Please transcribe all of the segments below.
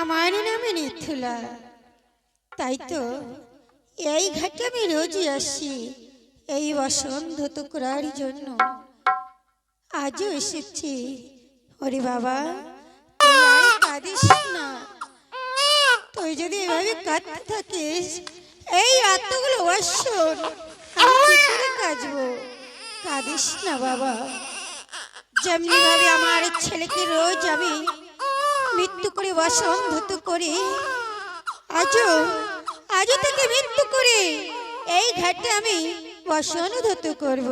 আমার নামে নিথুলা। তাই তো এই ঘাটে আমি রোজই আসি, এই বসন্ত তো করার জন্য। আজও এসেছি। ওরে বাবা কাঁদিস না। তুই যদি এভাবে কাঁদতে থাকিস, এই এতগুলো বছর আমি কাঁদিস না বাবা। যেমনি ভাবে আমার ছেলেকে রোজ আমি মৃত্যু করে বসন্ধত করে। আজও আজও থেকে মৃত্যু করে। এই ঘাটে আমি বসন্ধত করব।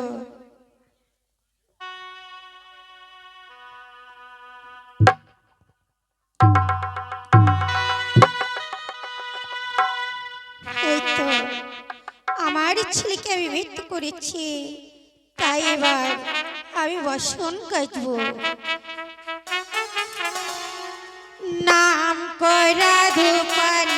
আমার ছেলেকে আমি মৃত্যু করেছি। তাই এবার আমি বসন কাটবো নাম করা ধূপানি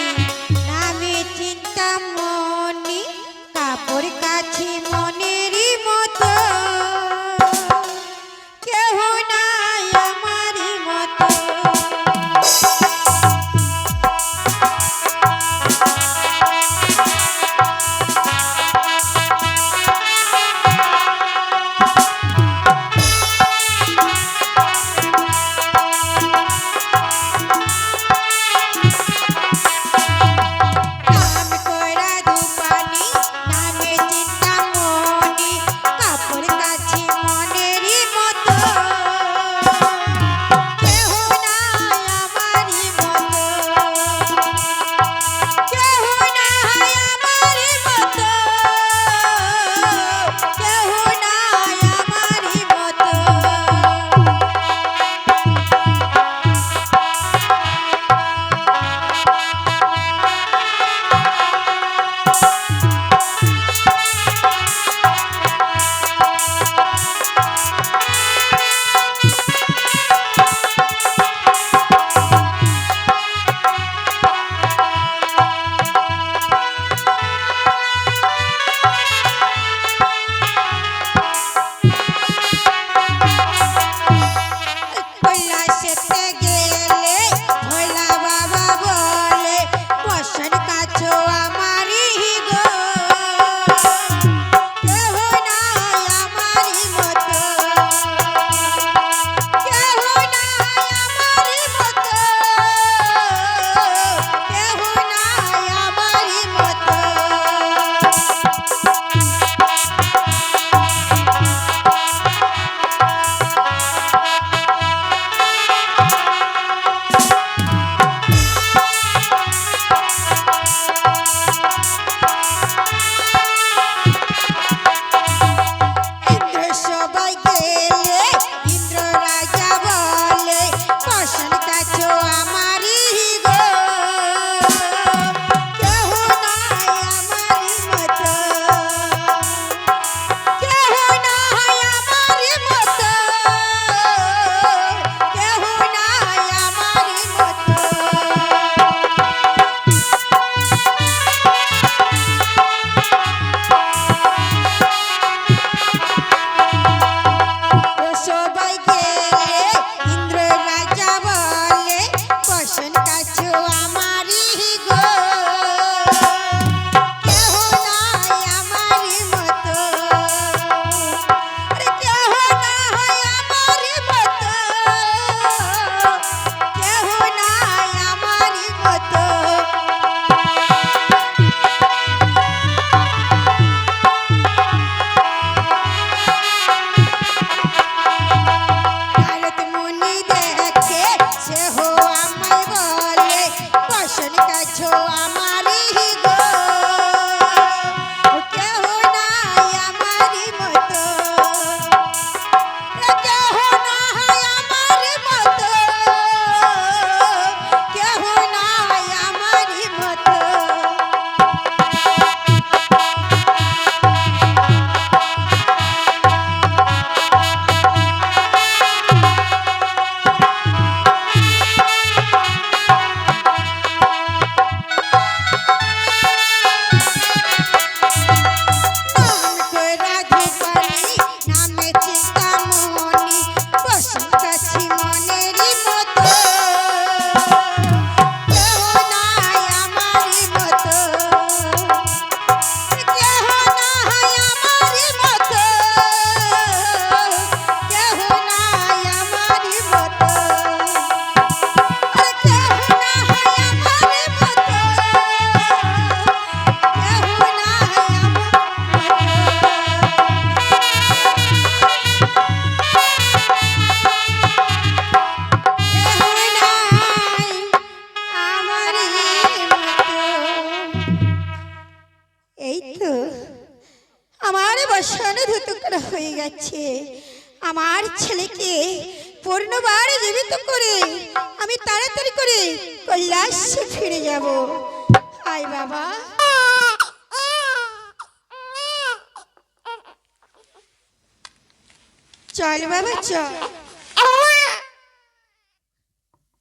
চল বাবা চল।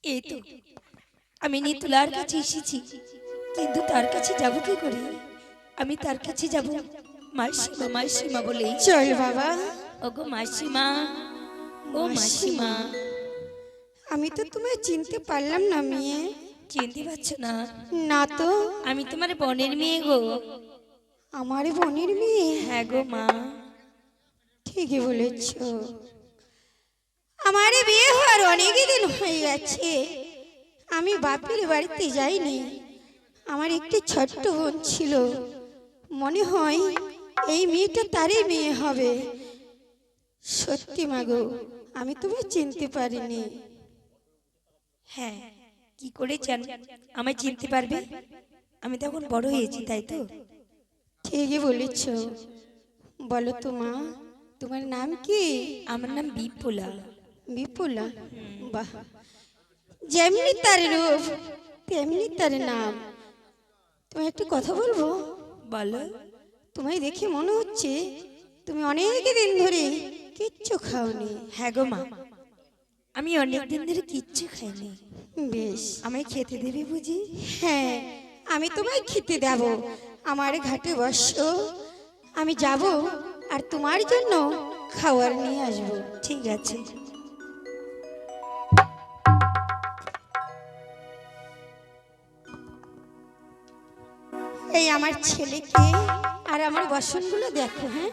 এই তো আমি নিতুলার কাছে এসেছি কিন্তু তার কাছে যাব কি করে? আমি তার কাছে যাব মাসিমা মাসিমা বলেই। চল বাবা। ওগো মাসিমা ও মাসিমা। আমি তো তোমায় চিনতে পারলাম না মেয়ে। চিনতে পারছ না? না তো। আমি তোমার বোনের মেয়ে গো। আমার বোনের মেয়ে? হ্যাঁ গো মা। ঠিকই বলেছ? আমার বিয়ে হওয়ার অনেক দিন হয়ে গেছে। আমি বাপের বাড়িতে যাইনি। আমার একটি ছোট্ট বোন ছিল। মনে হয় এই মেয়েটা তারই মেয়ে হবে। সত্যি মাগো আমি তোমায় চিনতে পারিনি। হ্যাঁ কি করে জান? আমায় চিনতে পারবে? আমি তখন বড় হয়েছি তাই তো? ঠিকই বলেছ। বলো তো মা। তোমার নাম কি? আমার নাম বিপুলা। বিপুলা? বাহ। যেমনি তার রূপ তেমনি তার নাম। তুমি একটু কথা বলব? বলো। তোমায় দেখে মনে হচ্ছে তুমি অনেক দিন ধরে কিচ্ছু খাওনি। হ্যাঁ গো মা। আমি অনেক দিন ধরে কিচ্ছু খাইনি। বেশ। আমায় খেতে দেবে বুঝি? হ্যাঁ আমি তোমায় খেতে দেব। আমার ঘাটে বসো। আমি যাব আর তোমার জন্য খাবার নিয়ে আসব। ঠিক আছে। এই আমার ছেলেকে আর আমার বাসনগুলো দেখো হ্যাঁ?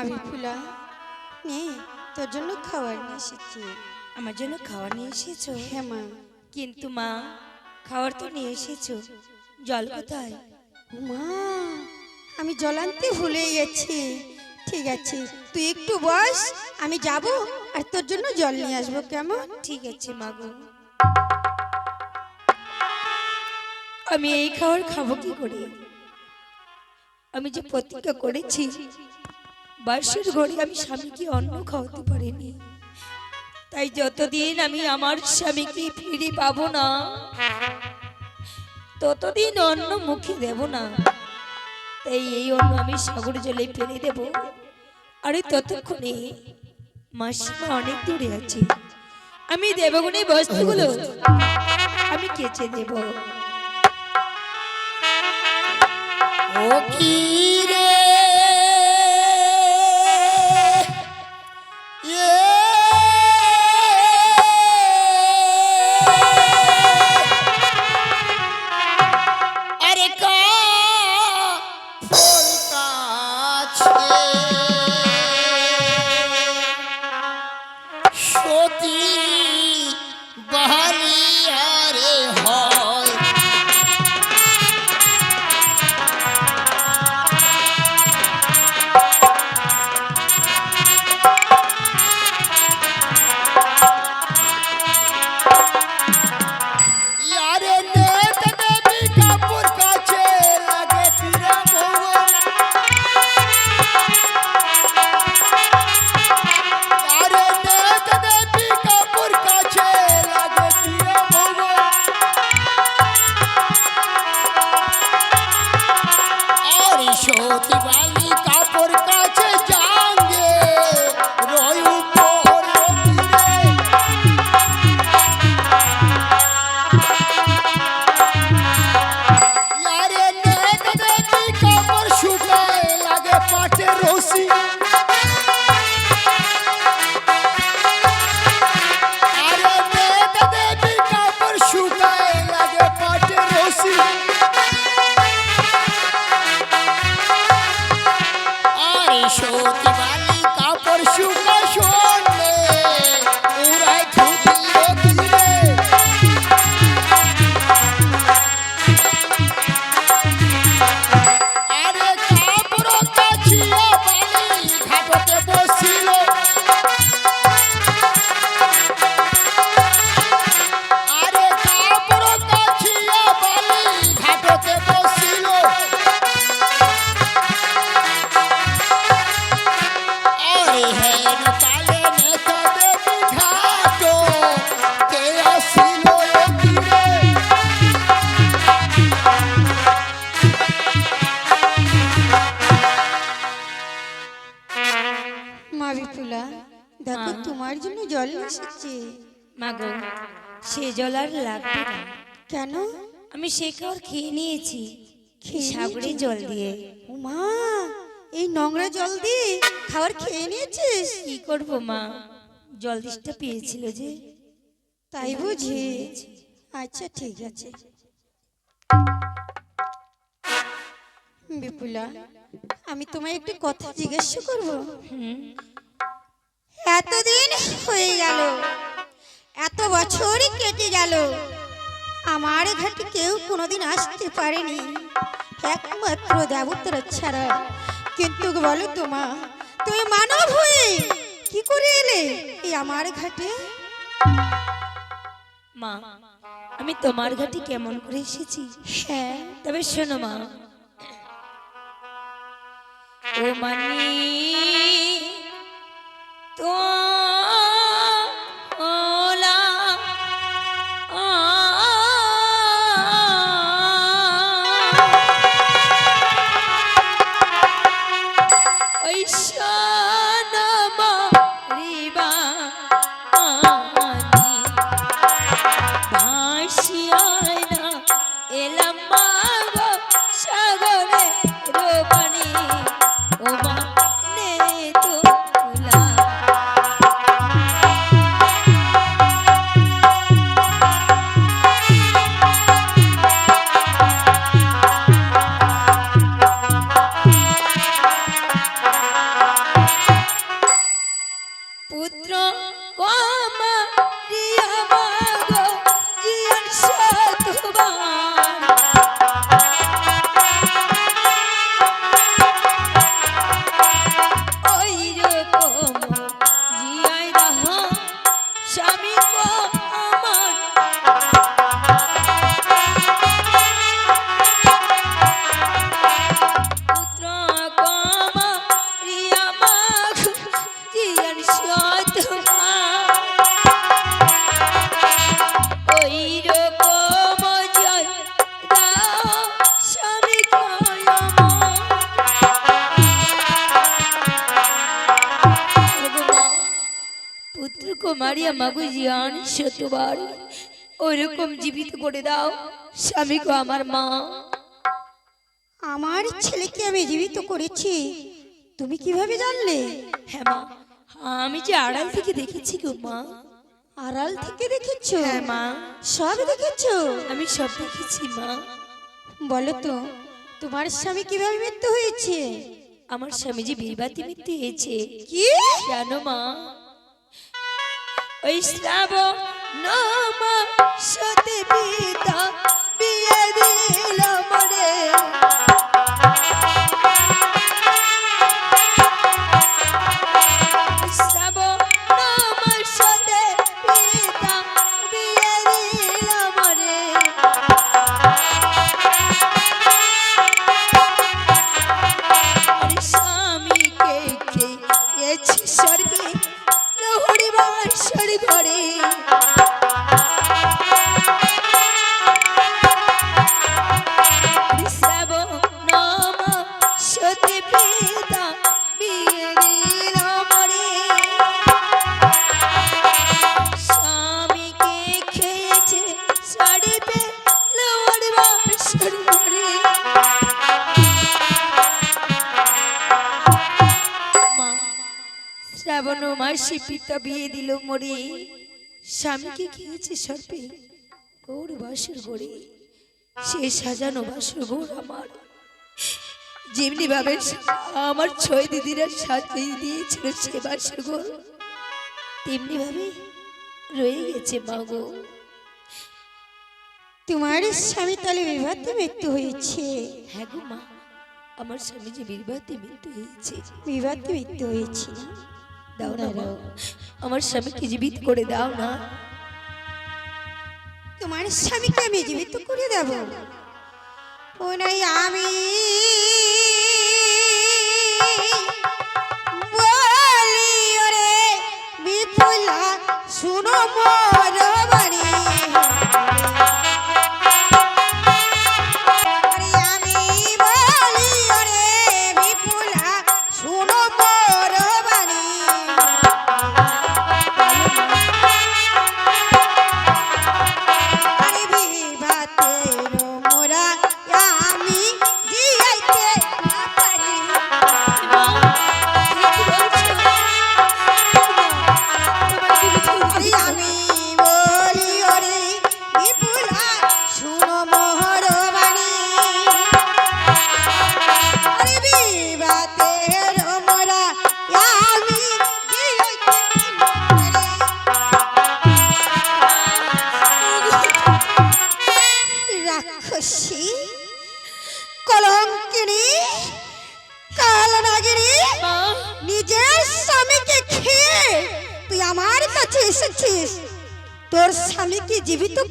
মা বিপুলা নে তোর জন্য খাবার নিয়ে এসেছি। আমার জন্য খাবার নিয়ে এসেছ? হ্যাঁ মা। কিন্তু মা খাবার তো নিয়ে এসেছ। জল কোথায়? মা আমি জল আনতে ভুলে গেছি। ঠিক আছে তুই একটু বস আমি যাব আর তোর জন্য জল নিয়ে আসব কেমন? ঠিক আছে মা গো। আমি এই খাবার খাব কি করে? আমি যে প্রতিজ্ঞা করেছি বাসের ঘরে আমি স্বামীকে অন্ন খাওয়াতে পারিনি। তাই যতদিন আমি আমার স্বামীকে ফিরে পাবো না, ততদিন অন্ন মুখে দেব না। তাই এই অন্ন আমি সাগর জলে ফেলে দেব। আরে ততক্ষণে মাসিমা অনেক দূরে আছে। আমি দেবগুণে বস্তুগুলো আমি কেচে দেব। ও কি রে? মাগো সে জল আর লাগবে না। কেন? আমি সে খাওয়ার খেয়ে নিয়েছি। সাগরে জল দিয়ে। মা এই নোংরা জল দিয়ে খাবার খেয়ে নিয়েছিস? কি করব মা? জল দিশটা পেয়েছিল যে। তাই বুঝি। আচ্ছা ঠিক আছে। বিপুলা আমি তোমায় একটু কথা জিজ্ঞাসা করব? হুম। এতদিন হয়ে গেল। এত বছরই কেটে গেল। আমার ঘাটে কেউ কোনোদিন আসতে পারেনি। একমাত্র দেবতারা ছাড়া। কিন্তু বলো তোমা তুমি মানব হয়ে কি করে এলে এই আমার ঘাটে? মা আমি তোমার ঘাটে কেমন করে এসেছি? হ্যাঁ। তবে শোনো মা। ও মানি তো পুত্র কুমারিয়া মাগু জিয়ান শতবার। ওরকম জীবিত করে দাও স্বামী গো আমার মা। আমার ছেলেকে আমি জীবিত করেছি। তুমি কীভাবে জানলে? হ্যাঁ মা আমি যে আড়াল থেকে দেখেছি গো মা। আড়াল থেকে দেখেছ? হ্যাঁ মা। সব দেখেছ? আমি সব দেখেছি মা। বলো তো তোমার স্বামী কীভাবে মৃত্যু হয়েছে? আমার স্বামী যে বীরবাতি মৃত্যু হয়েছে। কি? জানো মা ওই শ্রাবণ নামা সতে পিতা বিয়ে দিল মরে শ্রাবণ মাসে পিতা বিয়ে দিল মরে। স্বামীকে খেয়েছে সর্পে? ওর বাসর গড়ে। সে সাজানো বাসর ঘোর আমার। যেমনি ভাবে আমার ছয় দিদিরা সাজিয়ে দিয়েছিল সে বাসর ঘোর তেমনি ভাবে রয়ে গেছে মাগো তোমার স্বামী তাহলে বিবাদে মৃত্যু হয়েছে। হ্যাঁ গো মা আমার স্বামী যে বিবাহতে মৃত্যু হয়েছে। বিবাদে মৃত্যু হয়েছে? দাও না মা। আমার স্বামীকে জীবিত করে দাও না। তোমার স্বামীকে আমি জীবিত করে দেব। ও নাই আমি। বলি ওরে বিপুলা শুনো মোর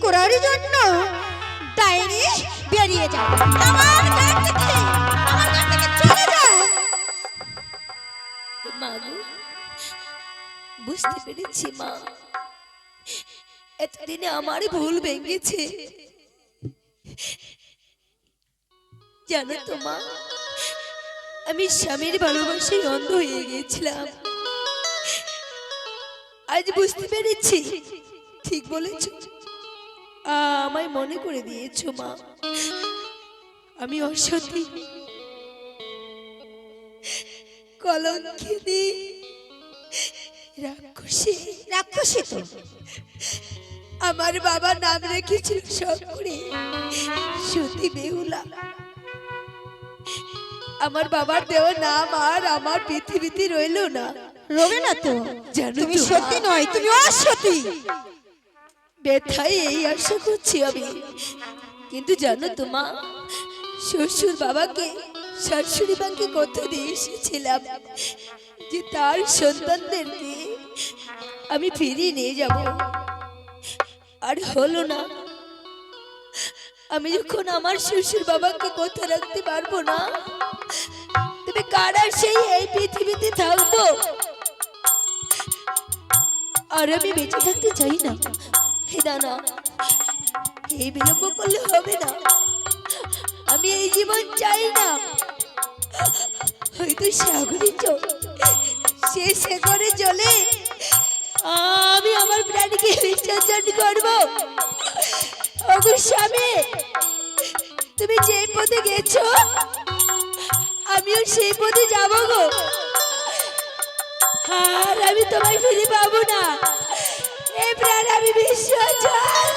করার জন্য। বেরিয়ে আমার আমার চলে যা। মা গো, বুঝতে পেরেছি মা। এতদিনে আমার ভুল ভেঙেছে। জানো তো মা, আমি স্বামীর ভালোবাসায় অন্ধ হয়ে গিয়েছিলাম। আজ বুঝতে পেরেছি। ঠিক বলেছ। আমায় মনে করে দিয়েছ মা। আমি অসতী। কলঙ্কিনী রাক্ষসী। রাক্ষসী তো। আমার বাবা নাম রেখেছিল শঙ্করী সতী বেহুলা। আমার বাবার দেওয়া নাম আর আমার পৃথিবীতে রইল না। রবে না তো। জানো তুমি সত্যি নয় তুমি অসতী। ব্যথায় এই আশা করছি আমি। কিন্তু জানো তো মা, শ্বশুর বাবাকে, শাশুড়ি মাকে কথা দিয়ে এসেছিলাম যে তার সন্তানদেরকে আমি ফিরিয়ে নিয়ে যাব। আর হলো না, আমি যখন আমার শ্বশুর বাবাকে কথা রাখতে পারব না, তবে কারা সেই এই পৃথিবীতে থাকব? আর আমি বেঁচে থাকতে চাই না। হে না এই বিলম্ব করলে হবে না। আমি এই জীবন চাই না। হয়তো সাগরে চল সে সাগরে চলে। আমি আমার প্রাণীকে বিসর্জন করব। ওগো স্বামী, তুমি যে পথে গেছো, আমিও সেই পথে যাব গো। আর আমি তোমায় ফিরে পাবো না। প্রাণ আমি বিসর্জন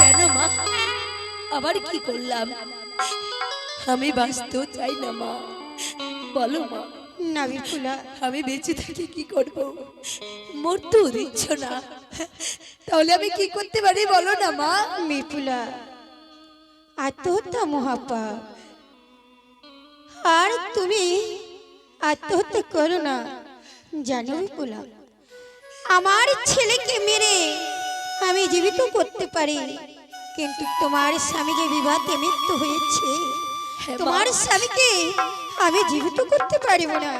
কেন মা? আবার কি করলাম? আমি বাঁচতেও চাই না মা। বলো মা আমি বেঁচে থাকি কি করব? মরতেও দিচ্ছ না। তাহলে আমি কি করতে পারি বলো না মা? বিপুলা আত্মহত্যা মহাপাপ। আর তুমি আত্মহত্যা করো না। জানো বিপুলা আমার ছেলেকে মেরে আমি জীবিত করতে পারি কিন্তু তোমার স্বামীকে বিবাদে মৃত্যু হয়েছে। হ্যাঁ, তোমার স্বামীকে আমি জীবিত করতে পারব না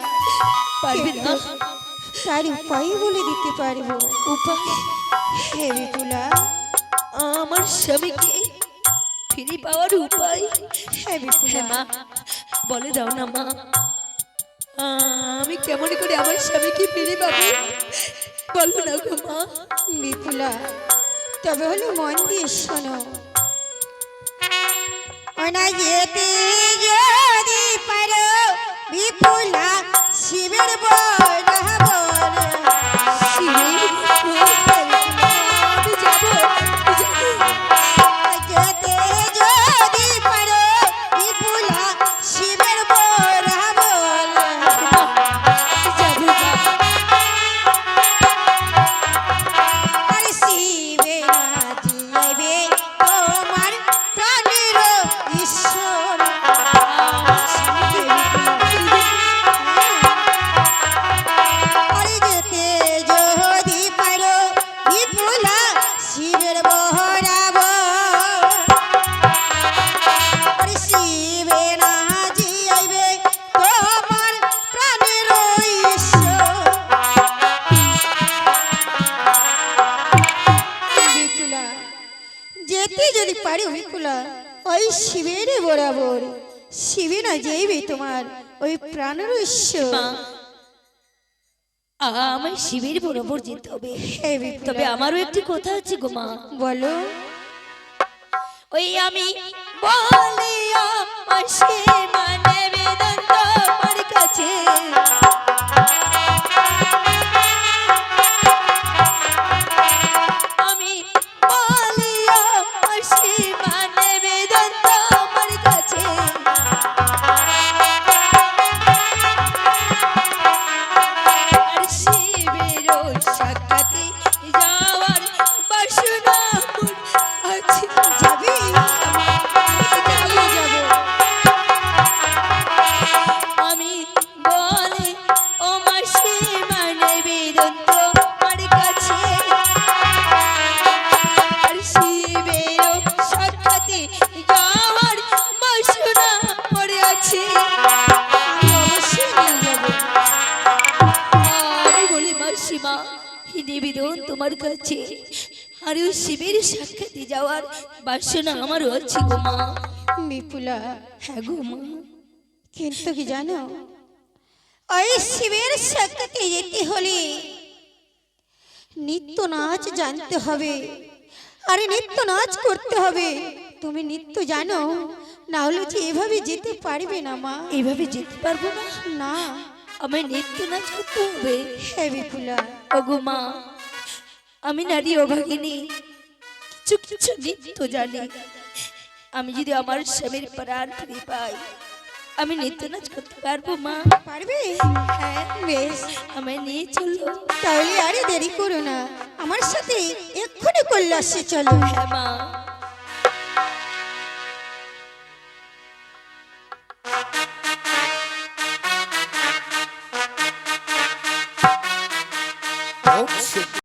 তার উপায় বলে দিতে পারব। উপায়? হে বিপুলা। আমার স্বামীকে ফিরে পাওয়ার উপায়? হ্যাঁ বিপুলা। মা বলে দাও না মা। আমি কেমন করে আমার স্বামীকে ফিরে পাবো? বলব না গো মা। বিপুলা তবে হলো মন দিয়ে শোনো। যেতে যদি পারো, বিপুলা শিবের বল যেতে যদি পারি বিপুলা ওই শিবের বরাবর। শিবে না যাইবে তোমার ওই প্রাণের আমার শিবের বরাবর যেতে হবে। তবে আমারও একটি কথা আছে গো মা। বলো। ওই আমি বলিয়া মানে বেদান্ত আমার কাছে। বাসনা আমারও আছে গো মা। বিপুলা। হ্যাঁ গো মা। কিন্তু কি জানো? ওই শিবের সাক্ষাতে যেতে হলে নিত্য নাচ জানতে হবে। আরে নিত্য নাচ করতে হবে। তুমি নিত্য জানো না হলে যে এভাবে যেতে পারবে না মা। এভাবে যেতে পারব না? না। আমায় নৃত্য নাচ করতে হবে। হ্যাঁ বিপুলা। ওগো মা আমি নারী অভাগিনী কিছু কিছু নিত্য জানি। আমি যদি আমার স্বামীর প্রাণ ফিরে পাই আমি নিত্য নাচ করতে পারব মা। পারবে? হ্যাঁ, আমি নিয়ে চলো। তাহলে আরে দেরি করো না। আমার সাথে এক্ষুনি করলে আসছে চলো। হ্যাঁ মা।